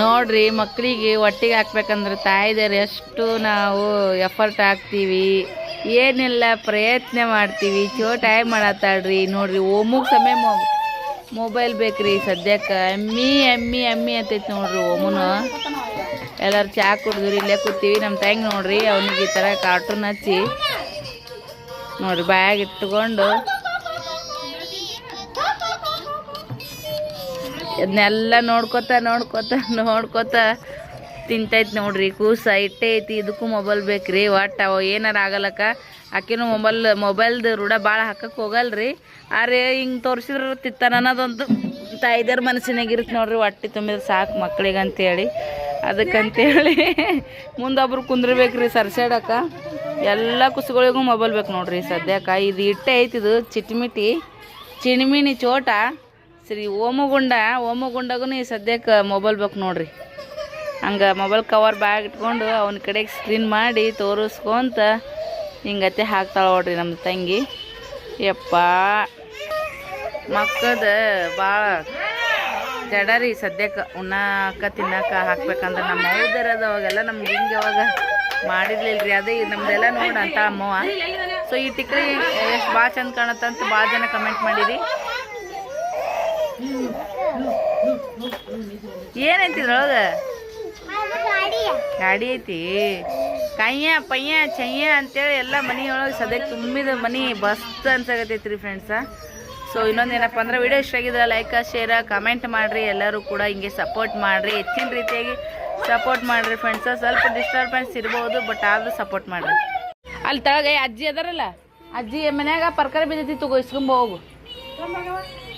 ನೋಡ್ರಿ ಮಕ್ಕಳಿಗೆ ಒಟ್ಟಿಗೆ ಹಾಕ್ಬೇಕಂದ್ರೆ ತಾಯಿದಾರೆ ಎಷ್ಟು ನಾವು ಎಫರ್ಟ್ ಹಾಕ್ತೀವಿ. ಏನೆಲ್ಲ, ಪ್ರಯತ್ನ ಮಾಡ್ತೀವಿ. ಚೋಟಾಯ್ ಮಾಡತ್ತಾಳ್ರಿ. ನೋಡ್ರಿ, ಓಮುಗೆ ಸಮಯ ಮೊಬೈಲ್ ಬೇಕ್ರಿ ಸದ್ಯಕ್ಕೆ. ಎಮ್ಮಿ ಎಮ್ಮಿ ಎಮ್ಮಿ ಅಂತೈತಿ ನೋಡ್ರಿ ಓಮುನು. ಎಲ್ಲರೂ ಚಾ ಕುಡಿದ್ರಿ ಇಲ್ಲೇ ಕೂತೀವಿ. ನಮ್ಮ ತಂಗಿ ನೋಡ್ರಿ, ಅವ್ನಿಗೆ ಈ ಥರ ಕಾರ್ಟೂನ್ ಹಚ್ಚಿ. ನೋಡ್ರಿ ಬ್ಯಾಗ್ ಇಟ್ಕೊಂಡು ಇದನ್ನೆಲ್ಲ ನೋಡ್ಕೊತ ನೋಡ್ಕೊತ ನೋಡ್ಕೊತ ತಿಂತೈತಿ ನೋಡ್ರಿ. ಕೂಸ ಇಟ್ಟೆ ಐತಿ, ಇದಕ್ಕೂ ಮೊಬೈಲ್ ಬೇಕ್ರಿ. ಒಟ್ಟು ಅವ ಏನಾರ ಆಗಲಕ್ಕ? ಆಕಿನೂ ಮೊಬೈಲ್ ಮೊಬೈಲ್ದು ರೂಢ ಭಾಳ ಹಾಕಕ್ಕೆ ಹೋಗಲ್ರಿ. ಆರೆ ಹಿಂಗೆ ತೋರಿಸಿದ್ರೆ ತಿತ್ತಾನ ಅನ್ನೋದೊಂದು ತಾಯಿದರ ಮನಸ್ಸಿನಾಗಿರುತ್ತೆ ನೋಡ್ರಿ. ಹೊಟ್ಟೆ ತುಂಬಿದ್ರೆ ಸಾಕು ಮಕ್ಳಿಗೆ ಅಂತೇಳಿ ಅದಕ್ಕಂತೇಳಿ ಮುಂದೊಬ್ರು ಕುಂದ್ರಬೇಕ್ರಿ ಸರ್ಸಾಡಕ್ಕ. ಎಲ್ಲ ಕುಸುಗಳಿಗೂ ಮೊಬೈಲ್ ಬೇಕು ನೋಡ್ರಿ ಸದ್ಯಕ್ಕೆ. ಇದು ಇಟ್ಟೆ ಐತಿದು ಚಿಟ್ಮಿಟಿ. ಚಿಣಿಮಿಣಿ ಚೋಟ. ಸರಿ, ಓಮಗುಂಡ ಓಮಗುಂಡಗೂ ಈ ಸದ್ಯಕ್ಕೆ ಮೊಬೈಲ್ ಬೇಕು ನೋಡ್ರಿ. ಹಂಗೆ ಮೊಬೈಲ್ ಕವರ್ ಬ್ಯಾಗ್ ಇಟ್ಕೊಂಡು ಅವನ ಕಡೆಗೆ ಸ್ಕ್ರೀನ್ ಮಾಡಿ ತೋರಿಸ್ಕೊಂತ ಹಿಂಗತ್ತೆ ಹಾಕ್ತಾಳೆ ನೋಡ್ರಿ ನಮ್ಮ ತಂಗಿ. ಯಪ್ಪ, ಮಕ್ಕದ ಭಾಳ ಜಡ ರೀ ಸದ್ಯಕ್ಕೆ. ಉಣ್ಣಾಕ, ತಿನ್ನಾಕ ಹಾಕ್ಬೇಕಂದ್ರೆ ನಮ್ಮ ಹೌದರದ ಅವಾಗೆಲ್ಲ ನಮ್ಗೆ ಹಿಂಗೆ ಅವಾಗ ಮಾಡಿರ್ಲಿಲ್ಲ ರೀ ಅದೇ ನಮ್ದೆಲ್ಲ ನೋಡಂತ ಅಮ್ಮವ ಸೊ ಈ ಟಿಕ್ರಿ ಎಷ್ಟು ಭಾಳ ಚಂದ ಕಾಣತ್ತಂತ ಭಾಳ ಜನ ಕಮೆಂಟ್ ಮಾಡಿರಿ. ಏನೈತಿದ್ರೊಳಗ ಗಾಡಿ. ಐತಿ. ಕಯ್ಯ ಪಯ್ಯ ಚಯ್ಯ ಅಂತೇಳಿ ಎಲ್ಲ ಮನೆಯೊಳಗೆ ಸದ್ಯಕ್ಕೆ ತುಂಬಿದ ಮನಿ ಬಸ್ತ್ ಅನ್ಸಾಗತ್ತೈತ್ರಿ ಫ್ರೆಂಡ್ಸ ಸೊ ಇನ್ನೊಂದು ಏನಪ್ಪ ಅಂದ್ರೆ ವಿಡಿಯೋ ಇಷ್ಟ ಆಗಿದ್ರೆ ಲೈಕ್ ಶೇರ್ ಕಮೆಂಟ್ ಮಾಡಿರಿ. ಎಲ್ಲರೂ ಕೂಡ ಹಿಂಗೆ ಸಪೋರ್ಟ್ ಮಾಡಿರಿ. ಹೆಚ್ಚಿನ ರೀತಿಯಾಗಿ ಸಪೋರ್ಟ್ ಮಾಡಿರಿ ಫ್ರೆಂಡ್ಸ ಸ್ವಲ್ಪ ಡಿಸ್ಟರ್ಬೆನ್ಸ್ ಇರ್ಬೋದು ಬಟ್ ಆದರೂ ಸಪೋರ್ಟ್ ಮಾಡಿರಿ. ಅಲ್ಲಿ ತಳಗ ಅಜ್ಜಿ ಅದಾರಲ್ಲ? ಅಜ್ಜಿ ಮನ್ಯಾಗ ಪರ್ಕರ ಬಿದ್ದೈತಿ ತಗೋ ಇಸ್ಕೊಂಬ ಹೋಗು.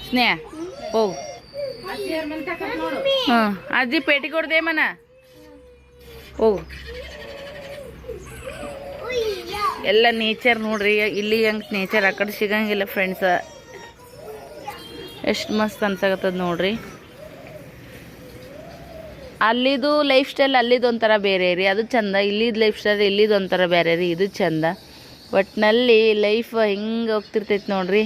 ಸ್ನೇಹ? ಹೋಗು. ಹಾಂ, ಅಜ್ಜಿ ಪೇಟಿ ಕೊಡ್ದೆ ಮನ. ಓ ಎಲ್ಲ ನೇಚರ್ ನೋಡ್ರಿ, ಇಲ್ಲಿ ಹಂಗೆ ನೇಚರ್ ಆ ಕಡೆ ಸಿಗಂಗಿಲ್ಲ ಫ್ರೆಂಡ್ಸ ಎಷ್ಟು ಮಸ್ತ್ ಅನ್ಸಕತ್ತದ ನೋಡ್ರಿ. ಅಲ್ಲಿದು ಲೈಫ್ ಸ್ಟೈಲ್ ಅಲ್ಲಿದು ಒಂಥರ ಬೇರೆ ರೀ, ಅದು ಚಂದ. ಇಲ್ಲಿದ್ದು ಲೈಫ್ ಸ್ಟೈಲ್ ಇಲ್ಲಿದು ಒಂಥರ ಬೇರೆ ರೀ, ಇದು ಚಂದ. ಒಟ್ನಲ್ಲಿ ಲೈಫ್ ಹೆಂಗೆ ಹೋಗ್ತಿರ್ತೈತಿ ನೋಡ್ರಿ.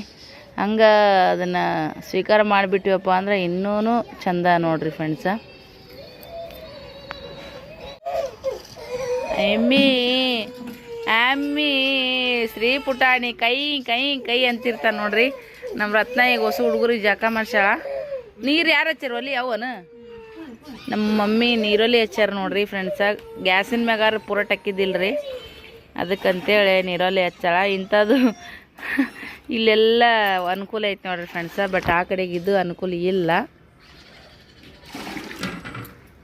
ಹಂಗೆ ಅದನ್ನು ಸ್ವೀಕಾರ ಮಾಡಿಬಿಟ್ಟಿವಪ್ಪ ಅಂದ್ರೆ ಇನ್ನೂ ಚಂದ ನೋಡ್ರಿ ಫ್ರೆಂಡ್ಸ ಎಮ್ಮಿ, ಆಮ್ಮಿ ಶ್ರೀ ಪುಟಾಣಿ, ಕೈ ಕೈ ಕೈ ಅಂತಿರ್ತಾನೆ ನೋಡ್ರಿ. ನಮ್ಮ ರತ್ನ ಈಗ ಹೊಸ ಹುಡುಗರಿಗೆ ಜಾಕ ಮಾಡ್ಸಾಳ ನೀರು ಯಾರು ಹಚ್ಚಾರ ಒಲಿ ಅವನ ನಮ್ಮ ಮಮ್ಮಿ ನೀರಲ್ಲಿ ಹಚ್ಚಾರ ನೋಡ್ರಿ ಫ್ರೆಂಡ್ಸ ಗ್ಯಾಸಿನ ಮ್ಯಾಗಾರ ಪೂರ ರೀ ಅದಕ್ಕಂತೇಳಿ ನೀರಲ್ಲಿ ಹಚ್ಚಾಳ ಇಂಥದ್ದು ಇಲ್ಲೆಲ್ಲ ಅನುಕೂಲ ಐತೆ ನೋಡ್ರಿ ಫ್ರೆಂಡ್ಸ ಬಟ್ ಆ ಕಡೆಗೆ ಇದು ಅನುಕೂಲ ಇಲ್ಲ.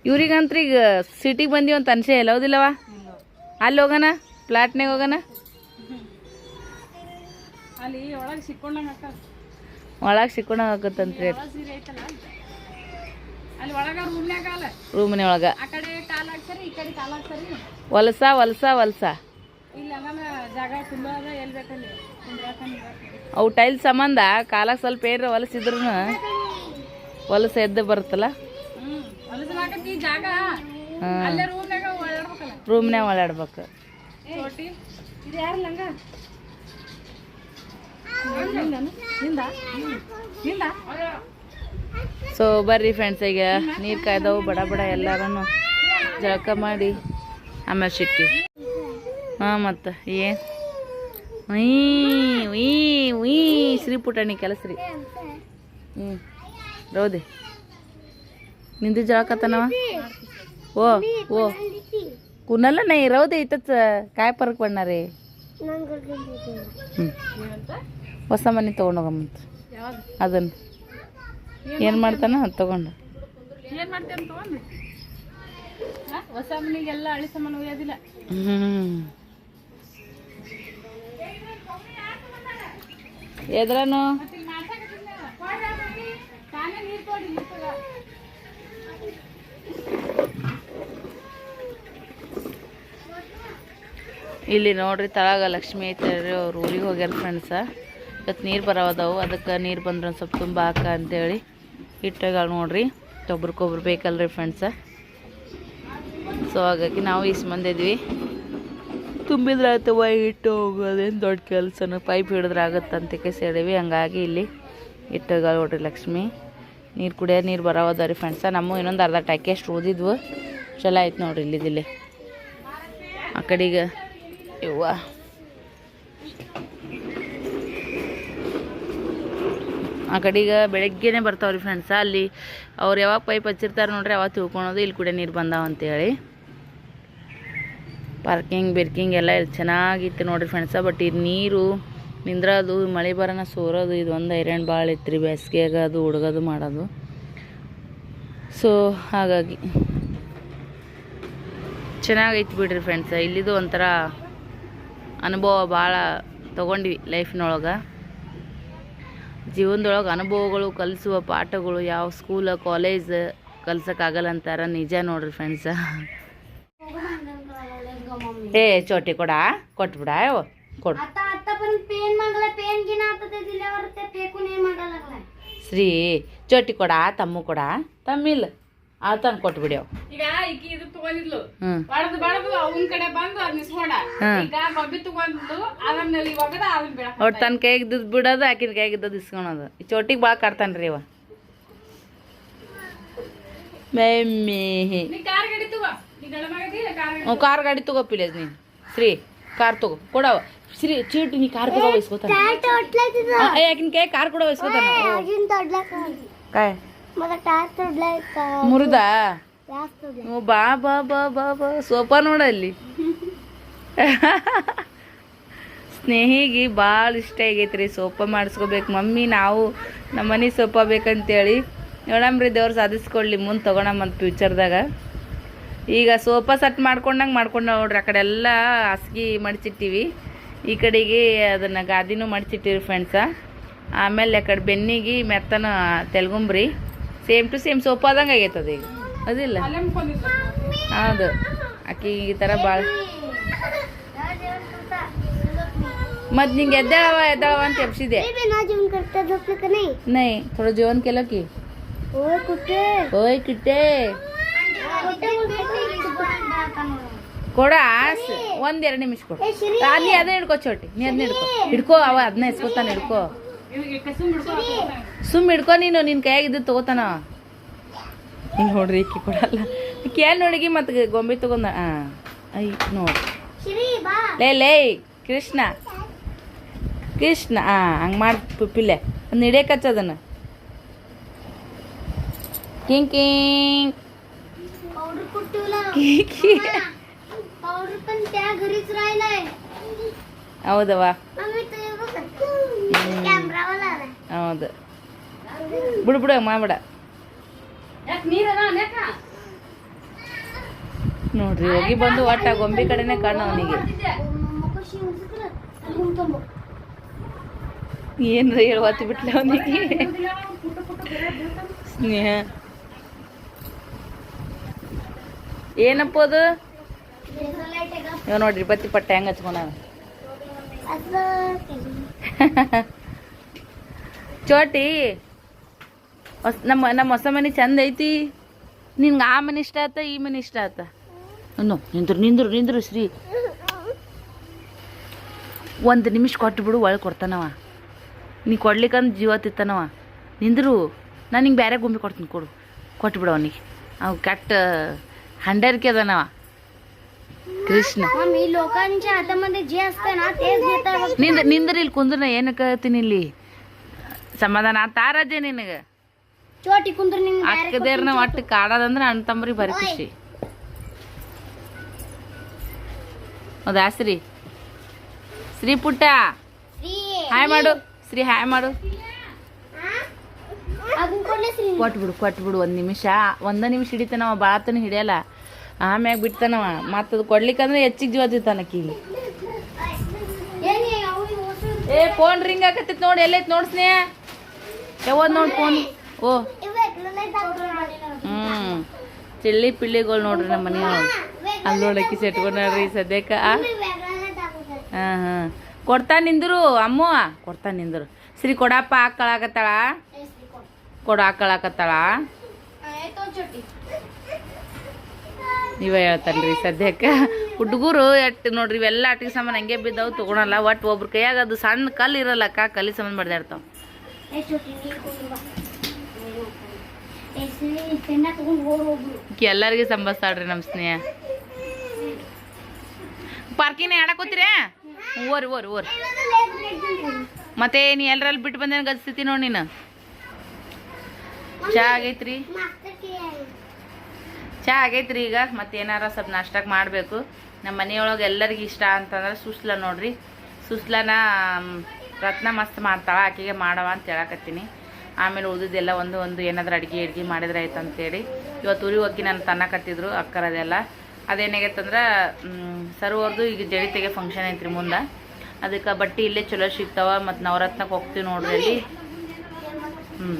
ಇವ್ರಿಗಂತ್ರ ಈಗ ಸಿಟಿಗೆ ಬಂದೀವಿ ಅಂತ ಅನ್ಸೇ ಇಲ್ಲ ಹೌದಿಲ್ಲವ? ಅಲ್ಲಿ ಹೋಗೋಣ ಪ್ಲಾಟ್ನಾಗ ಹೋಗೋಣ? ಒಳಗೆ ಆಗತ್ತಂತ್ರಿ ಸಿಕ್ಕೊಂಡ ಹಾಕತ್ತಂತ್ರಿ ಅಲ್ಲ ರೂಮ್ನ ಒಳಗೆ. ಆ ಕಡೆ ಕಾಲ್ ಅವು ಟೈಲ್ ಸಂಬಂಧ, ಕಾಲಾಗ ಸ್ವಲ್ಪ ಏನ್ರ ಹೊಲಸಿದ್ರು ಹೊಲಸ ಎದ್ದು ಬರುತ್ತಲ್ಲ? ರೂಮ್ನ್ಯಾಗ ಓಡಾಡ್ಬೇಕು ಸೊ ಬರ್ರಿ ಫ್ರೆಂಡ್ಸ್ ಈಗ. ನೀರು ಕಾಯ್ದವು, ಬಡ ಬಡ ಎಲ್ಲಾರನು ಜಳಕ ಮಾಡಿ. ಆಮೇಲೆ ಸಿಕ್ಕಿ ಹಾಂ ಮತ್ತೆ, ಏನು? ಉಯ್ ಉಯ್ ಶ್ರೀ ಪುಟಾಣಿ ಕೆಲಸ ರೀ ಹ್ಞೂ ರೌದೆ. ನಿಂದು ಜಳಕತ್ತನವ ಓ ಓ. ಕುನಲ್ಲ ನೈ ರೌದೆ ಇತ್ತ ಕಾಯಿ ಪರಕ್ ಬಣ್ಣ ರೀ ಹ್ಞೂ ಹೊಸ ಮನೆ ತೊಗೊಂಡೋಗಮ್ಮಂತ ಅದನ್ನು ಏನು ಮಾಡ್ತಾನ? ಅದು ತೊಗೊಂಡು. ಏನ್ ಮಾಡ್ತೇನೆ ತಗೊಂಡು? ಹೊಸ ಮನೆಗೆಲ್ಲ ಹಳಿ ಸಾಮಾನು ಒಯ್ಯೋದಿಲ್ಲ. ಹ್ಮ್. ಎದ್ರನು. ಇಲ್ಲಿ ನೋಡ್ರಿ ತಳಗ ಲಕ್ಷ್ಮಿ ಐತೆ ಅವ್ರು ಊರಿಗೆ ಹೋಗ್ಯಾರ ಫ್ರೆಂಡ್ಸ ಇವತ್ತು ನೀರು ಬರೋದವು ಅದಕ್ಕೆ ನೀರು ಬಂದ್ರೆ ಒಂದು ಸ್ವಲ್ಪ ತುಂಬ ಹಾಕ ಅಂತೇಳಿ ಹಿಟ್ಟಾಗ ನೋಡ್ರಿ. ಒಬ್ರಿಗೊಬ್ರು ಬೇಕಲ್ರಿ ಫ್ರೆಂಡ್ಸ ಸೊ ಹಾಗಾಗಿ ನಾವು ಇಸ್ ಮಂದಿದ್ವಿ. ತುಂಬಿದ್ರೆ ಅಥವಾ ಇಟ್ಟು ಹೋಗೋದೇನು ದೊಡ್ಡ ಕೆಲಸನ. ಪೈಪ್ ಹಿಡಿದ್ರೆ ಆಗತ್ತಂತ ಹೇಳಿವಿ ಹಂಗಾಗಿ ಇಲ್ಲಿ ಇಟ್ಟಗ ನೋಡ್ರಿ ಲಕ್ಷ್ಮಿ. ನೀರು ಕುಡಿಯೋ ನೀರು ಬರೋದ ರೀ ಫ್ರೆಂಡ್ಸ ನಮ್ಮ ಇನ್ನೊಂದು ಅರ್ಧ ಟ್ಯಾಕಿ ಅಷ್ಟು ಓದಿದ್ವು ಚಲೋ ಆಯ್ತು ನೋಡ್ರಿ ಇಲ್ಲಿದಿಲ್ಲಿ ಆ ಕಡೆಗೆ ಇವ್ವ ಆ ಕಡೆಗೆ ಬೆಳಗ್ಗೆನೇ ಬರ್ತಾವ್ರಿ ಫ್ರೆಂಡ್ಸ ಅಲ್ಲಿ ಅವ್ರು ಯಾವಾಗ ಪೈಪ್ ಹಚ್ಚಿರ್ತಾರೆ ನೋಡ್ರಿ, ಅವಾಗ ತಿಳ್ಕೊಳೋದು, ಇಲ್ಲಿ ಕುಡಿಯೋ ನೀರು ಬಂದಾವ ಅಂತೇಳಿ. ಪಾರ್ಕಿಂಗ್ ಬಿರ್ಕಿಂಗ್ ಎಲ್ಲ ಇಲ್ಲಿ ಚೆನ್ನಾಗಿತ್ತು ನೋಡಿರಿ ಫ್ರೆಂಡ್ಸ ಬಟ್ ಇದು ನೀರು ನಿಂದ್ರದು, ಮಳೆ ಬರೋಣ ಸೋರೋದು, ಇದು ಒಂದು ಐರನ್ ಭಾಳ ಇತ್ತು ಬೇಸಿಗೆಯಾಗ ಅದು ಹುಡುಗೋದು ಮಾಡೋದು. ಸೊ ಹಾಗಾಗಿ ಚೆನ್ನಾಗೈತಿ ಬಿಡ್ರಿ ಫ್ರೆಂಡ್ಸ ಇಲ್ಲಿದು ಒಂಥರ ಅನುಭವ ಭಾಳ ತೊಗೊಂಡ್ವಿ ಲೈಫ್ನೊಳಗೆ ಜೀವನದೊಳಗೆ ಅನುಭವಗಳು, ಕಲಿಸುವ ಪಾಠಗಳು, ಯಾವ ಸ್ಕೂಲ ಕಾಲೇಜ್ ಕಲ್ಸೋಕ್ಕಾಗಲ್ಲ ಅಂತಾರ ನಿಜ ನೋಡ್ರಿ ಫ್ರೆಂಡ್ಸ ಏ ಚೋಟಿ ಕೊಡ ಕೊಟ್ಬಿಡ ಕೊಡು. ಶ್ರೀ ಚೋಟಿ ಕೊಡ ತಮ್ಮ ಕೊಡ ತಮ್ಮಿಲ್ಲ. ಆ ತಂದು ಕೊಟ್ಬಿಡ್ಯವ ಈಗ ಈಕಿ ಇದು ತಗೊಂಡಿದ್ಲು. ಬಡದು ಬಿಡೋದು ಆಕಿನ ಕೈಗೆ ಇಸ್ಕೊಳೋದು. ಈ ಚೋಟಿಗೆ ಭಾಳ ಕಟ್ತಾನ್ರಿ ಇವ. ಮೆಮ್ಮಿ ಕಾರ್ ಗಾಡಿ ತಗೋ ನೀನ್ ನೀನು. ಶ್ರೀ ಕಾರ್ ತಗೋ. ಕೊಡವ. ಶ್ರೀ ಚೀಟ್ ನೀ ಕಾರ್ ಕೂಡ ವಹಿಸ್ಕೋತಾನ ಯಾಕಿನ ಕಾರ್ ಕೂಡ ವಹಿಸ್ಕೋತಾನ ಮುರಿದ? ಬಾ ಬಾ ಬಾ ಬಾ ಬಾ. ಸೋಫಾ ನೋಡಲ್ಲಿ ಸ್ನೇಹಿಗೆ ಭಾಳ ಇಷ್ಟ ಆಗೈತೆ ರೀ ಸೋಫಾ ಮಾಡಿಸ್ಕೋಬೇಕು. ಮಮ್ಮಿ ನಾವು ನಮ್ಮ ಮನೆ ಸೋಫಾ ಬೇಕಂತೇಳಿ. ನೋಡಮ್ರಿ ದೇವ್ರು ಸಾಧಿಸ್ಕೊಳ್ಳಿ ಮುಂದೆ ತೊಗೊಳಮ್ಮ ಫ್ಯೂಚರ್ದಾಗ ಈಗ ಸೋಫಾ ಸೆಟ್ ಮಾಡ್ಕೊಂಡಂಗೆ ಮಾಡ್ಕೊಂಡು ನೋಡ್ರಿ ಆ ಕಡೆ ಎಲ್ಲ ಹಾಸಿಗೆ ಮಡಿಚಿಟ್ಟಿವಿ. ಈ ಕಡೆಗೆ ಅದನ್ನು ಗಾದಿನೂ ಮಡಚಿಟ್ಟಿವಿ ಫ್ರೆಂಡ್ಸ ಆಮೇಲೆ ಆ ಕಡೆ ಬೆನ್ನಿಗೆ ಮೆತ್ತನ ತೆಲ್ಗುಂಬ್ರಿ. ಸೇಮ್ ಟು ಸೇಮ್ ಸೋಫಾದಂಗೆ ಆಗೈತೆ ಅದು ಈಗ. ಅದಿಲ್ಲ? ಹೌದು. ಆಕೆ ಈ ಥರ ಭಾಳ ಮತ್ತು ನಿಂಗೆ ಎದ್ದಾಳವ ಎದ್ದಾಳವ ಅಂತ ಎಪ್ಸಿದೆ ನೈ ಥೋಡ ಜೀವನ್ ಕೆಲಕಿ ಓಯ್ ಕಿಟ್ಟೆ. ಕೊಡ ಒಂದ್ ಎರಡು ನಿಮಿಷ ಕೊಡು. ನೀ ಅದನ್ನ ಹಿಡ್ಕೋ ಚೋಟಿ. ನೀ ಅದನ್ನ ಹಿಡ್ಕೋ. ಹಿಡ್ಕೋ ಅವ ಅದನ್ನ ಎಸ್ಕೋತಾನೆ ಹಿಡ್ಕೋ. ಸುಮ್ ಹಿಡ್ಕೋ ನೀನು ನಿನ್ ಕೈಯಾಗಿದ್ದು ತಗೋತಾನ. ಹಿಂಗೆ ನೋಡ್ರಿ ಈಕಿ ಕೊಡಲ್ಲ. ಕೇಳಿ ನೋಡಿಗಿ ಮತ್ತೆ ಗೊಂಬೆ ತಗೊಂಡ ಐ ನೋಡಿ. ಲೇ ಲೇ ಕೃಷ್ಣ. ಕೃಷ್ಣ ಹಾಂ ಹಂಗೆ ಮಾಡಿ ಪಿಪಿಲ್ಲೆ ಅದನ್ನ. ಹಿಡಿಯಕ್ಕೆ king king. Powder कुठेला king powder पण त्या घरीच राहिलाय ಹೌದವ मम्मी तू कॅमेरावाला आलाय ಹೌದು ಬಿಡು ಬಿಡು ಹಂಗ್ ಮಾಡ್ಬೇಡ ಯಾಕೆ ನೀರದ ಅನೇಕ ನೋಡ್ರಿ ಹೋಗಿ ಬಂದು ಒಟ್ಟ ಗೊಂಬೆ ಕಡೆನೆ ಕಣ್ಣು ಅವನಿಗೆ मग शिवचं ಗುಂತಂಬ ಏನ್ರ ಹೇಳುವತ್ತಿ ಬಿಟ್ಲೆ ಅವನಿಗೆ ಸ್ನೇಹ ಏನಪ್ಪ ಅದು? ಇವ್ ನೋಡ್ರಿ ಬತ್ತಿ ಪಟ್ಟೆ ಹೆಂಗ ಹಚ್ಕೊಂಡ ಚೋಟಿ ನಮ್ಮ ನಮ್ಮ ಹೊಸ ಮನೆ ಚಂದ ಐತಿ. ನಿನ್ಗೆ ಆ ಮನೆ ಇಷ್ಟ ಆತ ಈ ಮನೆ ಇಷ್ಟ ಆತ? ನಿಂದ್ರು ನಿಂದ್ರು ನಿಂದ್ರು ಶ್ರೀ. ಒಂದು ನಿಮಿಷ ಕೊಟ್ಟು ಬಿಡು ಒಳಗೆ ಕೊಡ್ತಾನವ. ನೀ ಕೊಡ್ಲಿಕ್ಕಂದು ಜೀವ ತಿತ್ತಾನವ. ನಿಂದ್ರು ನಾನು ನಿಂಗೆ ಬೇರೆ ಗುಂಬಿ ಕೊಡ್ತೀನಿ ಕೊಡು. ಕೊಟ್ಬಿಡು ಅವನಿಗೆ. ಅವು ಕೆಟ್ಟ ಹಂಡರ್ಕೆ ಅದಾನವ ಕೃಷ್ಣ मम्मी लोकांच्या हातामध्ये जे असतं ना तेच घेतात बघ. ನಿಂದ ನಿಂದ್ರ ಇಲ್ಲಿ ಕುಂದ್ರ ನಾ ಏನಕ್ಕೆ ಹೇಳ್ತೀನಿ ಇಲ್ಲಿ ಸಮಾಧಾನ ತಾರಜೆ ನಿನಗೆ ಚೋಟಿ ಕುಂದ್ರ ನಿಂಗೆ ಅಕ್ಕದೇರ್ನ ಒಟ್ಟು ಕಾಡೋದಂದ್ರೆ ಅಣ್ಣ ತಮ್ಮರಿ ಬರೀ ಖುಷಿ ಹೌದಾ ಶ್ರೀ ಶ್ರೀ ಪುಟ್ಟ ಹಾಯ್ ಮಾಡು ಶ್ರೀ ಹಾಯ್ ಮಾಡು अजून कोणले श्री ಕೊಟ್ಬಿಡು ಕೊಟ್ಬಿಡು ಒಂದು ನಿಮಿಷ ಒಂದ ನಿಮಿಷ ಹಿಡಿತಾನವ ಭಾಳತನ ಹಿಡಿಯಲ್ಲ ಆಮ್ಯಾಗ ಬಿಡ್ತಾನವ. ಮತ್ತದು ಕೊಡ್ಲಿಕ್ಕಂದ್ರೆ ಹೆಚ್ಚಿಗೆ ಜೀವ ಅವ್ನು ಏ ಫೋನ್ ರಿಂಗ್ ಆಗತ್ತೈತಿ ನೋಡಿ, ಎಲ್ಲೈತಿ ನೋಡಿ ಸ್ನೇಹ. ಯಾವದ್ ನೋಡಿ ಫೋನ್ ಓ. ಹ್ಞೂ ಚಿಳ್ಳಿ ಪಿಳ್ಳಿಗಳು ನೋಡ್ರಿ ನಮ್ಮ ಮನೆಯೊಳಗೆ. ಅಲ್ಲಿ ನೋಡಕ್ಕೆ ಸೆಟ್ಕೊಂಡ್ರಿ ಸದ್ಯಕ್ಕೆ. ಹಾಂ ಹಾಂ. ಕೊಡ್ತಾ ನಿಂದ್ರು ಅಮ್ಮ ಕೊಡ್ತಾ ನಿಂದ್ರು. ಶ್ರೀ ಕೊಡಪ್ಪ ಹಾಕಳಾಕತ್ತಾಳ ಕೊಡ ಹಾಕಳಾಕತ್ತಾಳ ನೀವೇ ಹೇಳ್ತಾನ್ರಿ ಸದ್ಯಕ್ಕೆ. ಹುಡುಗರು ಎಟ್ಟು ನೋಡ್ರಿ ಇವೆಲ್ಲ ಆಟಿಗೆ ಸಾಮಾನು ಹಂಗೆ ಬಿದ್ದವು, ತೊಗೊಳಲ್ಲ. ಒಟ್ಟು ಒಬ್ರ ಕೈಯಾಗ ಅದು ಸಣ್ಣ ಕಲ್ಲು ಇರಲ್ಲಕ್ಕ ಕಲ್ಲಿ ಸಂಬಂಧ ಬಡ್ದಾಡ್ತಾವ ಇರ್ತಾವ ಎಲ್ಲರಿಗೆ ಸಂಬಸ್ತಾಳ್ರಿ ನಮ್ಮ ಸ್ನೇಹ. ಪಾರ್ಕಿನ ಆಡಕೋತೀರ ಓರಿ ಓರಿ ಓರಿ. ಮತ್ತೆ ನೀ ಎಲ್ಲರಲ್ಲಿ ಬಿಟ್ಟು ಬಂದೇನು ಗದಿಸ್ತಿ ನೋಡಿ ನೀನು? ಚಾ ಆಗೈತ್ರಿ? ಚಾ ಆಗೈತ್ರಿ ಈಗ ಮತ್ತೆ ಏನಾರ ಸ್ವಲ್ಪ ನಾಷ್ಟಕ್ಕೆ ಮಾಡಬೇಕು. ನಮ್ಮ ಮನೆಯೊಳಗೆ ಎಲ್ಲರಿಗೂ ಇಷ್ಟ ಅಂತಂದ್ರೆ ಸುಸ್ಲ ನೋಡ್ರಿ. ಸುಸ್ಲನ ರತ್ನ ಮಸ್ತ್ ಮಾಡ್ತಾಳ, ಆಕೆಗೆ ಮಾಡವ ಅಂತ ಹೇಳಕತ್ತೀನಿ. ಆಮೇಲೆ ಉಳಿದಿದ್ದೆಲ್ಲ ಒಂದು ಒಂದು ಏನಾದರೂ ಅಡುಗೆ ಅಡುಗೆ ಮಾಡಿದ್ರೆ ಆಯ್ತು ಇವತ್ತು ಉರಿ ಹೋಗಿ ನಾನು ತನ್ನಕತ್ತಿದ್ರು ಅಕ್ಕರದೆಲ್ಲ ಅದೇನಾಗೈತಂದ್ರೆ ಸರ್ವರ್ದು ಈಗ ಜಡಿತೆಗೆ ಫಂಕ್ಷನ್ ಐತ್ರಿ ಮುಂದೆ. ಅದಕ್ಕೆ ಬಟ್ಟೆ ಇಲ್ಲೇ ಚಲೋ ಸಿಗ್ತಾವ, ಮತ್ತು ನವರತ್ನಕ್ಕೆ ಹೋಗ್ತೀವಿ ನೋಡ್ರಿ ಅಲ್ಲಿ. ಹ್ಞೂ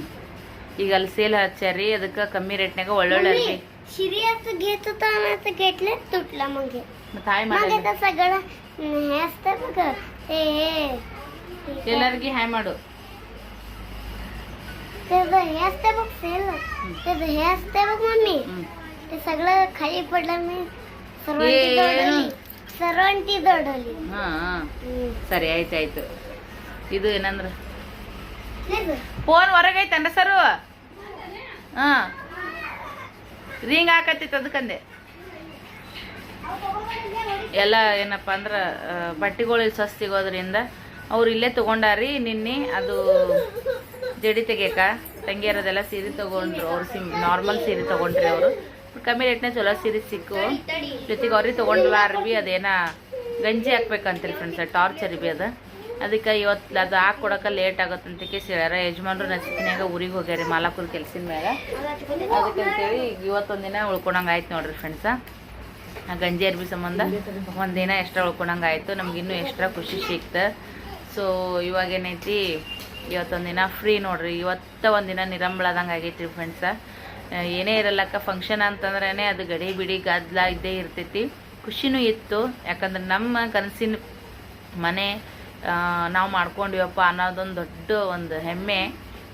ಈಗ ಅಲ್ಲಿ ಸೇಲ್ ಹಚ್ಚಾರಿ ಅದಕ್ಕೆ ಕಮ್ಮಿ ರೇಟ್ನಾಗ ಒಳ್ಳೊಳ್ಳೆ ಅರ್ಬಿ ಸಿರಿಯಸ್ ಗೇತು ತಾನತ ಗೇಟ್ಲೆ ತುಟ್ಲ ಮಂಗೆ ತಾಯಿ ಮಾಡಿ ಸಗಳ ಹೆಸ್ತ ಮಗ. ಏ ಏ. ಎಲ್ಲರಿಗೆ ಹ್ಯಾ ಮಾಡು. ಇದು ಹೆಸ್ತೆ ಬಕ್ ಸೇಲ್ ಇದು ಹೆಸ್ತೆ ಬಕ್ ಮಮ್ಮಿ. ಇದು ಸಗಳ ಖಾಲಿ ಪಡ್ಲಮ್ಮಿ. ಸರ್ವಂಟಿ ದೊಡ್ಡಲಿ. ಸರ್ವಂಟಿ ದೊಡ್ಡಲಿ. ಹಾ ಸರಿ ಆಯ್ತು ಆಯ್ತು. ಇದು ಏನಂದ್ರೆ? ಫೋನ್ ಹೊರಗೈತನ್ರ ಸರು? ಹಾಂ. ರಿಂಗ್ ಹಾಕತ್ತಿತ್ತು ಅದಕ್ಕಂದೆ. ಎಲ್ಲ ಏನಪ್ಪ ಅಂದ್ರೆ ಬಟ್ಟೆಗಳು ಸಸ್ತಿಗೋದ್ರಿಂದ ಸಿಗೋದ್ರಿಂದ ಅವ್ರು ಇಲ್ಲೇ ತೊಗೊಂಡಾರಿ ನಿನ್ನೆ ಅದು ಜಡಿ ತೆಗಿಯಕ. ತಂಗಿಯರದೆಲ್ಲ ಸೀರೆ ತೊಗೊಂಡ್ರು, ಅವ್ರು ಸಿಮ್ ನಾರ್ಮಲ್ ಸೀರೆ ತೊಗೊಂಡ್ರಿ ಅವರು. ಕಮ್ಮಿ ರೇಟ್ನೇ ಚಲೋ ಸೀರೆ ಸಿಕ್ಕು. ಜೊತೆಗೆ ಅವ್ರಿಗೆ ತೊಗೊಂಡ್ಲ ಬಿ ಅದೇನ ಗಂಜಿ ಹಾಕ್ಬೇಕಂತೀರಿ ಫ್ರೆಂಡ್ಸ್ ಟಾರ್ಚ್ ಬಿ ಅದು. ಅದಕ್ಕೆ ಇವತ್ತು ಅದು ಹಾಕೊಡಕ್ಕೆ ಲೇಟ್ ಆಗುತ್ತಂತಕ್ಕೆ ಹೇಳ್ಯಾರ ಯಜಮಾನ್ರು ನಸಿನ್ಯಾಗ ಊರಿಗೆ ಹೋಗ್ಯಾರ, ಮಾಲಾಪುರ ಕೆಲ್ಸಿನ ಮೇಲೆ ಅದಕ್ಕಂತೇಳಿ ಈಗ ಇವತ್ತೊಂದಿನ ಉಳ್ಕೊಳಂಗೆ ಆಯ್ತು ನೋಡ್ರಿ ಫ್ರೆಂಡ್ಸ ಆ ಗಂಜಿ ಅರ್ಬಿ ಸಂಬಂಧ ಒಂದಿನ ಎಕ್ಸ್ಟ್ರಾ ಉಳ್ಕೊಳಂಗೆ ಆಯಿತು. ಇನ್ನೂ ಎಕ್ಸ್ಟ್ರಾ ಖುಷಿ ಸಿಕ್ತು. ಸೊ ಇವಾಗ ಏನೈತಿ, ಇವತ್ತೊಂದಿನ ಫ್ರೀ ನೋಡ್ರಿ. ಇವತ್ತ ಒಂದಿನ ನಿರಂಬಳದಂಗೆ ಆಗೈತಿ ಫ್ರೆಂಡ್ಸ ಏನೇ ಇರಲ್ಲಕ್ಕ ಫಂಕ್ಷನ್ ಅಂತಂದ್ರೇ ಅದು ಗಡಿ ಬಿಡಿ ಗದ್ದಲ ಇದ್ದೇ ಇರ್ತೈತಿ. ಖುಷಿನೂ ಇತ್ತು. ಯಾಕಂದ್ರೆ ನಮ್ಮ ಕನಸಿನ ಮನೆ ನಾವು ಮಾಡ್ಕೊಂಡಿವಪ್ಪ ಅನ್ನೋದೊಂದು ದೊಡ್ಡ ಒಂದು ಹೆಮ್ಮೆ.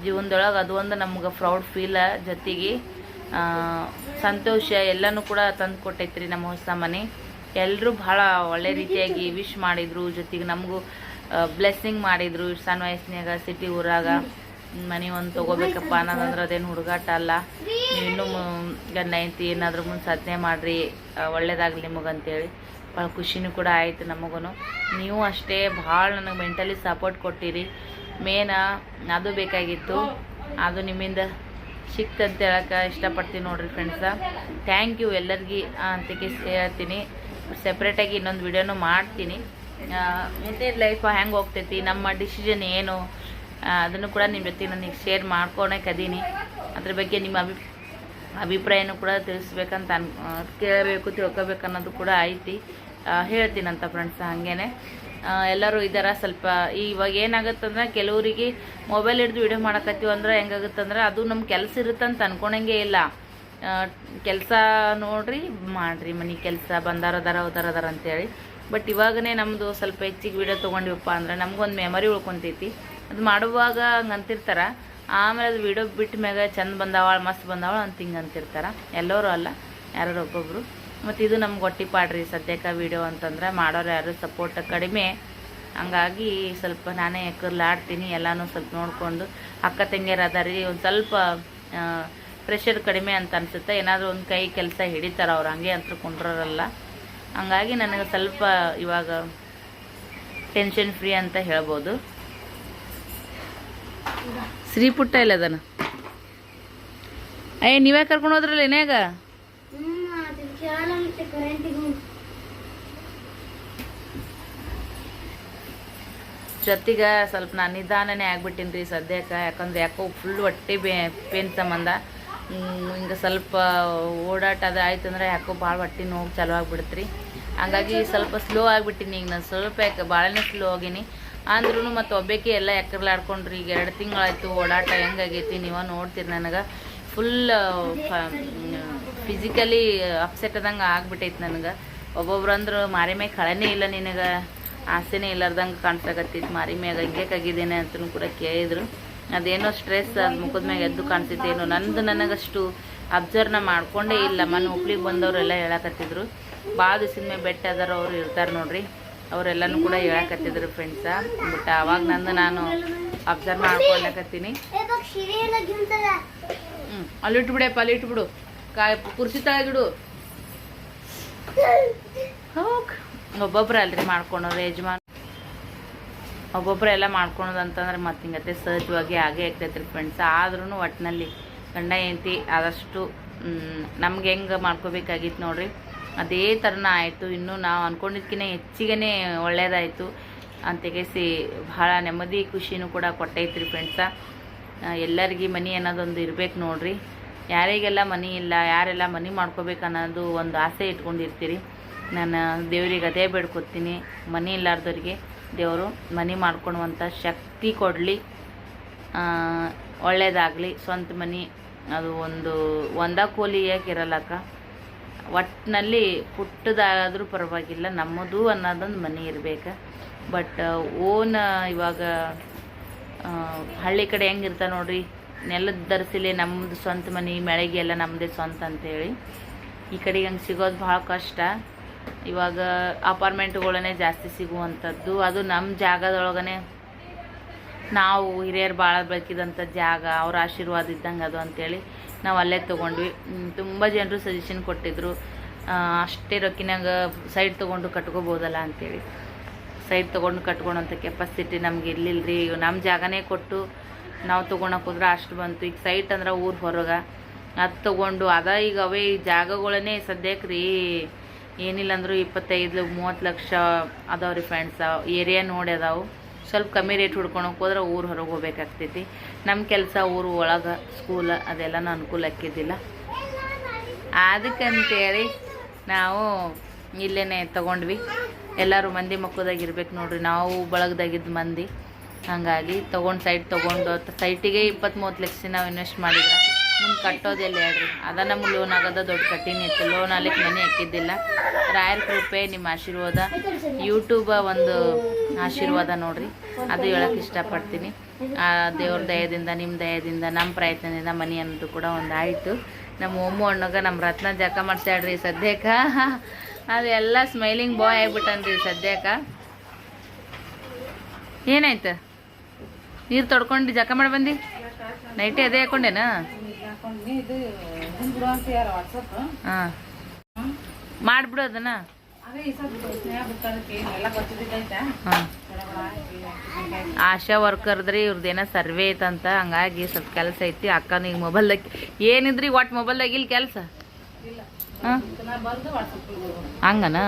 ಜೀವನದೊಳಗೆ ಅದು ಒಂದು ನಮ್ಗೆ ಪ್ರೌಡ್ ಫೀಲ ಜೊತೆಗೆ. ಸಂತೋಷ ಎಲ್ಲನೂ ಕೂಡ ತಂದು ಕೊಟ್ಟೈತ್ರಿ ನಮ್ಮ ಹೊಸ ಮನೆ. ಎಲ್ಲರೂ ಭಾಳ ಒಳ್ಳೆ ರೀತಿಯಾಗಿ ವಿಶ್ ಮಾಡಿದರು ಜೊತೆಗೆ ನಮಗೂ ಬ್ಲೆಸ್ಸಿಂಗ್ ಮಾಡಿದರು ಸಣ್ಣ ವಯಸ್ಸಿನಾಗ ಸಿಟಿ ಊರಾಗ. ಮನೆ ಒಂದು ತೊಗೋಬೇಕಪ್ಪ ಅನ್ನೋದಂದ್ರೆ ಅದೇನು ಹುಡುಗಾಟ ಅಲ್ಲ. ಇನ್ನೂ ಗಂಡ ಐತಿ ಏನಾದರೂ ಮುಂದೆ ಸಾಧನೆ ಮಾಡಿರಿ ಒಳ್ಳೇದಾಗಲಿ ನಿಮಗಂತೇಳಿ. ಭಾಳ ಖುಷಿನೂ ಕೂಡ ಆಯಿತು ನಮಗೂ ನೀವು ಅಷ್ಟೇ ಭಾಳ ನನಗೆ ಮೆಂಟಲಿ ಸಪೋರ್ಟ್ ಕೊಟ್ಟಿರಿ. ಮೇನ ಅದು ಬೇಕಾಗಿತ್ತು. ಅದು ನಿಮ್ಮಿಂದ ಸಿಕ್ತಂತ ಹೇಳಕ್ಕೆ ಇಷ್ಟಪಡ್ತೀನಿ ನೋಡ್ರಿ ಫ್ರೆಂಡ್ಸ ಥ್ಯಾಂಕ್ ಯು ಎಲ್ಲರಿಗೆ ಅಂತಕ್ಕೆ ಹೇಳ್ತೀನಿ. ಸೆಪ್ರೇಟಾಗಿ ಇನ್ನೊಂದು ವಿಡಿಯೋನು ಮಾಡ್ತೀನಿ. ಮುಂದೆ ಲೈಫ್ ಹೆಂಗೆ ಹೋಗ್ತೈತಿ, ನಮ್ಮ ಡಿಸಿಷನ್ ಏನು ಅದನ್ನು ಕೂಡ ನಿಮ್ಮ ಜೊತೆ ನನಗೆ ಶೇರ್ ಮಾಡ್ಕೊಳಕ್ಕೆ ಅದೀನಿ. ಅದ್ರ ಬಗ್ಗೆ ನಿಮ್ಮ ಅಭಿ ಅಭಿಪ್ರಾಯನೂ ಕೂಡ ತಿಳಿಸ್ಬೇಕಂತ ಅನ್ ಕೇಳಬೇಕು ತಿಳ್ಕೊಬೇಕು ಅನ್ನೋದು ಕೂಡ ಐತಿ. ಹೇಳ್ತೀನಂತ ಫ್ರೆಂಡ್ಸ್ ಹಾಗೇನೆ. ಎಲ್ಲರೂ ಇದಾರ ಸ್ವಲ್ಪ, ಇವಾಗ ಏನಾಗುತ್ತಂದ್ರೆ ಕೆಲವರಿಗೆ ಮೊಬೈಲ್ ಹಿಡಿದು ವಿಡಿಯೋ ಮಾಡಕತ್ತೀವಿ ಅಂದ್ರೆ ಹೆಂಗಾಗುತ್ತಂದ್ರೆ ಅದು ನಮ್ಮ ಕೆಲಸ ಇರುತ್ತಂತ ಅನ್ಕೊಂಡಂಗೆ ಇಲ್ಲ. ಕೆಲಸ ನೋಡ್ರಿ, ಮಾಡ್ರಿ ಮನೆ ಕೆಲಸ, ಬಂದಾರ, ಅದಾರ, ಹೋದಾರ, ಅದಾರ ಅಂತೇಳಿ. ಬಟ್ ಇವಾಗನೇ ನಮ್ಮದು ಸ್ವಲ್ಪ ಹೆಚ್ಚಿಗೆ ವಿಡಿಯೋ ತೊಗೊಂಡಿವಪ್ಪ ಅಂದ್ರೆ ನಮಗೊಂದು ಮೆಮರಿ ಉಳ್ಕೊತೈತಿ. ಅದು ಮಾಡುವಾಗ ಹಂಗೆ ಅಂತಿರ್ತಾರ ಆಮೇಲೆ ಅದು ವಿಡಿಯೋ ಬಿಟ್ಟ ಮ್ಯಾಗ ಚಂದ ಬಂದಾವಳ, ಮಸ್ತ್ ಬಂದಾವಳ ಅಂತ ಹಿಂಗೆ ಅಂತಿರ್ತಾರೆ. ಎಲ್ಲರೂ ಅಲ್ಲ ಯಾರು ಒಬ್ಬೊಬ್ರು. ಮತ್ತು ಇದು ನಮ್ಗೆ ಒಟ್ಟಿ ಪಾಡ್ರಿ ಸದ್ಯಕ್ಕೆ ವಿಡಿಯೋ ಅಂತಂದ್ರೆ ಮಾಡೋರು ಯಾರು ಸಪೋರ್ಟ್ ಕಡಿಮೆ. ಹಂಗಾಗಿ ಸ್ವಲ್ಪ ನಾನೇ ಆಡ್ತೀನಿ ಎಲ್ಲನೂ ಸ್ವಲ್ಪ ನೋಡಿಕೊಂಡು. ಅಕ್ಕ ತಂಗಿಯರು ಅದಾರಿ, ಒಂದು ಸ್ವಲ್ಪ ಪ್ರೆಷರ್ ಕಡಿಮೆ ಅಂತ ಅನ್ಸುತ್ತೆ. ಏನಾದರೂ ಒಂದು ಕೈ ಕೆಲಸ ಹಿಡಿತಾರ ಅವ್ರು ಹಂಗೆ ಅಂತ ಕುಂಡ್ರಲ್ಲ ಹಂಗಾಗಿ ನನಗೆ ಸ್ವಲ್ಪ ಇವಾಗ ಟೆನ್ಷನ್ ಫ್ರೀ ಅಂತ ಹೇಳ್ಬೋದು. ಶ್ರೀ ಪುಟ್ಟ ಇಲ್ಲ ಅದನ್ನ ಅಯ್ಯ ನೀವೇ ಕರ್ಕೊಂಡು ಹೋದ್ರಲ್ಲ ಏನಾಗ ಜೊತೆಗೆ ಸ್ವಲ್ಪ ನಾನು ನಿಧಾನನೇ ಆಗ್ಬಿಟ್ಟಿನಿ ರೀ ಸದ್ಯಕ್ಕೆ ಯಾಕಂದ್ರೆ ಯಾಕೋ ಫುಲ್ ಹೊಟ್ಟೆ ಬೇ ತಮ್ಮಂದ ಹಿಂಗೆ ಸ್ವಲ್ಪ ಓಡಾಟ ಅದು ಆಯ್ತು ಅಂದ್ರೆ ಯಾಕೋ ಭಾಳ ಹೊಟ್ಟೆ ನೋವು ಚಾಲು ಆಗ್ಬಿಡುತ್ತೆ ರೀ ಹಂಗಾಗಿ ಸ್ವಲ್ಪ ಸ್ಲೋ ಆಗಿಬಿಟ್ಟಿನಿ ಈಗ ನಾನು ಸ್ವಲ್ಪ ಯಾಕೆ ಭಾಳನೇ ಸ್ಲೋ ಆಗೀನಿ. ಅಂದ್ರೂ ಮತ್ತು ಒಬ್ಬಾಕಿ ಎಲ್ಲ ಎಕ್ಕರ್ಲಾಡ್ಕೊಂಡ್ರಿ ಈಗ ಎರಡು ತಿಂಗಳಾಯ್ತು, ಓಡಾಟ ಹೆಂಗಾಗೈತಿ ನೀವು ನೋಡ್ತೀರಿ ನನಗೆ. ಫುಲ್ ಫಿಸಿಕಲಿ ಅಪ್ಸೆಟ್ ಆದಂಗೆ ಆಗ್ಬಿಟ್ಟೈತಿ ನನಗೆ. ಒಬ್ಬೊಬ್ರು ಅಂದ್ರೆ, ಮಾರಿ ಮ್ಯಾಗ ಕಳೆನೇ ಇಲ್ಲ ನಿನಗೆ. ಆಸೆನೇ ಇಲ್ಲಾರ್ದಂಗೆ ಕಾಣ್ಸಕತ್ತೈತಿ ಮಾರಿ ಮ್ಯಾಗ ಹಿಂಗೇಕಾಗಿದ್ದೇನೆ ಅಂತಲೂ ಕೂಡ ಕೇಳಿದ್ರು. ಅದೇನೋ ಸ್ಟ್ರೆಸ್ ಅದು ಮುಖದ ಮ್ಯಾಗ ಎದ್ದು ಕಾಣಿಸಿತ್ತೇನೋ. ನಂದು ನನಗಷ್ಟು ಅಬ್ಸರ್ವ್ನ ಮಾಡ್ಕೊಂಡೇ ಇಲ್ಲ. ಮನೆ ಹುಬ್ಳಿಗೆ ಬಂದವರೆಲ್ಲ ಹೇಳಕತ್ತಿದ್ರು. ಭಾಳ ದಿವಸದ ಮೇಲೆ ಬೆಟ್ಟ ಅದಾರ, ಅವ್ರು ಇರ್ತಾರೆ ನೋಡ್ರಿ. ಅವರೆಲ್ಲನೂ ಕೂಡ ಹೇಳಕತ್ತಿದ್ರು ಫ್ರೆಂಡ್ಸ ಬಟ್ ಅವಾಗ ನಂದು ನಾನು ಅಬ್ಸರ್ವ್ ಮಾಡ್ಕೊಳಕತ್ತೀನಿ ಹ್ಞೂ ಅಲ್ಲಿಟ್ಟು ಬಿಡು ಕಾಯಿ ಕುರ್ಸಿ ತಳಗಿಡು ಒಬ್ಬೊಬ್ರು ಅಲ್ರಿ ಮಾಡ್ಕೊಳೋರು, ಯಜಮಾನ್. ಒಬ್ಬೊಬ್ರು ಎಲ್ಲ ಮಾಡ್ಕೊಳೋದು ಅಂತಂದ್ರೆ ಮತ್ತೆ ಹಿಂಗತ್ತೆ, ಸಹಜವಾಗಿ ಹಾಗೆ ಆಗ್ತೈತ್ರಿ ಫ್ರೆಂಡ್ಸ್ ಆದ್ರೂ ಒಟ್ಟಿನಲ್ಲಿ ಗಂಡ ಹೆಂಡತಿ ಆದಷ್ಟು ನಮ್ಗೆ ಹೆಂಗೆ ಮಾಡ್ಕೋಬೇಕಾಗಿತ್ತು ನೋಡ್ರಿ. ಅದೇ ಥರನ ಆಯಿತು. ಇನ್ನೂ ನಾವು ಅಂದ್ಕೊಂಡಿದ್ಕಿಂತ ಹೆಚ್ಚಿಗೆ ಒಳ್ಳೆಯದಾಯಿತು ಅಂತೆಗೆಸಿ ಭಾಳ ನೆಮ್ಮದಿ ಖುಷಿನೂ ಕೂಡ ಕೊಟ್ಟೈತ್ರಿ ಫ್ರೆಂಡ್ಸ ಎಲ್ಲರಿಗೆ ಮನಿ ಅನ್ನೋದೊಂದು ಇರ್ಬೇಕು ನೋಡ್ರಿ. ಯಾರಿಗೆಲ್ಲ ಮನಿ ಇಲ್ಲ, ಯಾರೆಲ್ಲ ಮನಿ ಮಾಡ್ಕೋಬೇಕು ಅನ್ನೋದು ಒಂದು ಆಸೆ ಇಟ್ಕೊಂಡಿರ್ತೀರಿ. ನಾನು ದೇವ್ರಿಗೆ ಅದೇ ಬೇಡ್ಕೊತೀನಿ. ಮನಿ ಇಲ್ಲಾರ್ದವ್ರಿಗೆ ದೇವರು ಮನಿ ಮಾಡ್ಕೊಳುವಂಥ ಶಕ್ತಿ ಕೊಡಲಿ. ಒಳ್ಳೆಯದಾಗಲಿ ಸ್ವಂತ ಮನಿ, ಅದು ಒಂದು, ಒಂದ ಕೂಲಿ ಇರಲ್ಲಕ್ಕ ಒಟ್ಟಿನಲ್ಲಿ ಪುಟ್ಟದಾದ್ರೂ ಪರವಾಗಿಲ್ಲ, ನಮ್ಮದು ಅನ್ನೋದೊಂದು ಮನೆ ಇರಬೇಕು. ಬಟ್ ಓನ್ ಇವಾಗ ಹಳ್ಳಿ ಕಡೆ ಹೆಂಗಿರ್ತ ನೋಡ್ರಿ, ನೆಲದ ದರ್ಸಿಲೆ ನಮ್ಮದು ಸ್ವಂತ ಮನೆ, ಮೆಳಗೆ ಎಲ್ಲ ನಮ್ಮದೇ ಸ್ವಂತ ಅಂತೇಳಿ. ಈ ಕಡೆಗೆ ಹಂಗೆ ಸಿಗೋದು ಭಾಳ ಕಷ್ಟ. ಇವಾಗ ಅಪಾರ್ಟ್ಮೆಂಟ್ಗಳೇ ಜಾಸ್ತಿ ಸಿಗುವಂಥದ್ದು. ಅದು ನಮ್ಮ ಜಾಗದೊಳಗನೆ ನಾವು ಹಿರಿಯರು ಭಾಳ ಬೆಳಕಿದಂಥ ಜಾಗ, ಅವ್ರ ಆಶೀರ್ವಾದ ಇದ್ದಂಗೆ ಅದು ಅಂತೇಳಿ. ನಾವು ಅಲ್ಲೇ ತೊಗೊಂಡ್ವಿ. ತುಂಬ ಜನರು ಸಜೆಷನ್ ಕೊಟ್ಟಿದ್ರು. ಅಷ್ಟೇ ರೊಕ್ಕಿನಾಗ ಸೈಡ್ ತೊಗೊಂಡು ಕಟ್ಕೋಬೋದಲ್ಲ ಅಂತೇಳಿ. ಸೈಡ್ ತೊಗೊಂಡು ಕಟ್ಕೊಳೋಂಥ ಕೆಪಾಸಿಟಿ ನಮ್ಗೆ ಇರಲಿಲ್ಲರಿ ನಮ್ಮ ಜಾಗನೇ ಕೊಟ್ಟು ನಾವು ತೊಗೊಳಕ್ಕೆ ಹೋದ್ರೆ ಅಷ್ಟು ಬಂತು. ಈಗ ಸೈಟ್ ಅಂದ್ರೆ ಊರು ಹೊರಗೆ. ಅದು ತೊಗೊಂಡು, ಅದ ಈಗ ಅವೇ ಈ ಜಾಗಗಳನ್ನೇ ಸದ್ಯಕ್ಕೆ ರೀ ಏನಿಲ್ಲ ಅಂದರೂ ಇಪ್ಪತ್ತೈದು ಮೂವತ್ತು ಲಕ್ಷ ಅದಾವ ರೀ ಫ್ರೆಂಡ್ಸ್ ಏರಿಯಾ ನೋಡಿ ಅದಾವು. ಸ್ವಲ್ಪ ಕಮ್ಮಿ ರೇಟ್ ಹುಡ್ಕೊಳಕ್ಕೆ ಹೋದ್ರೆ ಊರು ಹೊರಗೆ ಹೋಗ್ಬೇಕಾಗ್ತೈತಿ. ನಮ್ಮ ಕೆಲಸ ಊರು ಒಳಗೆ ಸ್ಕೂಲ್ ಅದೆಲ್ಲ ಅನುಕೂಲ ಆಕ್ಕಿದ್ದಿಲ್ಲ ಅದಕ್ಕಂತೇಳಿ ನಾವು ಇಲ್ಲೇ ತಗೊಂಡ್ವಿ. ಎಲ್ಲರೂ ಮಂದಿ ಮಕ್ಕಳದಾಗ ಇರ್ಬೇಕು ನೋಡ್ರಿ, ನಾವು ಬಳಗದಾಗಿದ್ದ ಮಂದಿ. ಹಾಗಾಗಿ ತೊಗೊಂಡು ಸೈಟ್ ತೊಗೊಂಡು ಸೈಟಿಗೆ ಇಪ್ಪತ್ತು ಮೂವತ್ತು ಲಕ್ಷ ನಾವು ಇನ್ವೆಸ್ಟ್ ಮಾಡಿದ್ರೆ. ಮುಂದೆ ಕಟ್ಟೋದೆಲ್ಲ ಹೇಳ್ರಿ? ಅದ ನಮ್ಗೆ ಲೋನ್ ಆಗೋದ ದೊಡ್ಡ ಕಠಿಣ ಇತ್ತು. ಲೋನ್ ಆಗ್ಲಿಕ್ಕೆ ಮನೆ ಹಾಕಿದ್ದಿಲ್ಲ. ರಾಯರ ಕೃಪೆ, ನಿಮ್ಮ ಆಶೀರ್ವಾದ. ಯೂಟ್ಯೂಬ ಒಂದು ಆಶೀರ್ವಾದ ನೋಡ್ರಿ. ಅದು ಹೇಳಕ್ಕೆ ಇಷ್ಟಪಡ್ತೀನಿ. ಆ, ದೇವ್ರ ದಯದಿಂದ ನಿಮ್ಮ ದಯದಿಂದ ನಮ್ಮ ಪ್ರಯತ್ನದಿಂದ ಮನೆ ಅನ್ನೋದು ಕೂಡ ಒಂದು ಆಯಿತು. ನಮ್ಮ ಒಮ್ಮು ಅಣ್ಣಗ ನಮ್ಮ ರತ್ನ ಜಕ ಮಾಡ್ಸ್ಯಾಡ್ರಿ ಸದ್ಯಕ್ಕೆ. ಅದೆಲ್ಲ ಸ್ಮೈಲಿಂಗ್ ಬಾಯ್ ಆಗ್ಬಿಟ್ಟನ್ರಿ ಸದ್ಯಕ್ಕೆ. ಏನಾಯ್ತು? ನೀರು ತೊಡ್ಕೊಂಡು ಜಕ ಮಾಡಿ ಬಂದು? ನೈಟೇ ಅದೇ ಹಾಕೊಂಡೇನಾ? ಹಾಕೊಂಡು ಇದು ಹಿಂದ್ಬಿಡು ಅಂತ ಯಾರು ವಾಟ್ಸಪ್ ಹಾಂ. ಮಾಡಿಬಿಡು ಅದನ್ನ. ಅದೇ ಈ ಸ್ವಲ್ಪ ಸ್ನೇಹ ಬಿಟ್ಟದಕ್ಕೆ ಎಲ್ಲ ಗೊತ್ತಿದ್ದೈತಾ ಹಾಂ. ಆಶಾ ವರ್ಕರ್ದ್ರಿ ಇವ್ರದ್ದೇನೋ ಸರ್ವೆ ಐತಂತ ಹಂಗಾಗಿ ಸ್ವಲ್ಪ ಕೆಲಸ ಐತಿ. ಅಕ್ಕನ ಈಗ ಮೊಬೈಲ್ದಾಗ ಏನಿದ್ರಿ ಒಟ್ಟು ಮೊಬೈಲ್ದಾಗ ಇಲ್ಲಿ. ಕೆಲಸ ಹಂಗನ?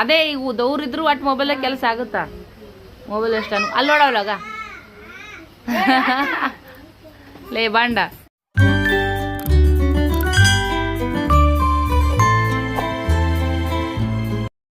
ಅದೇ ಈಗ ದೌರಿದ್ರು ಒಟ್ಟು ಮೊಬೈಲಾಗ ಕೆಲಸ ಆಗುತ್ತಾ? ಮೊಬೈಲ್ ಅನು ಅಲ್ಲಿ ನೋಡವಳಾಗ ಲೇ ಬಾಂಡ.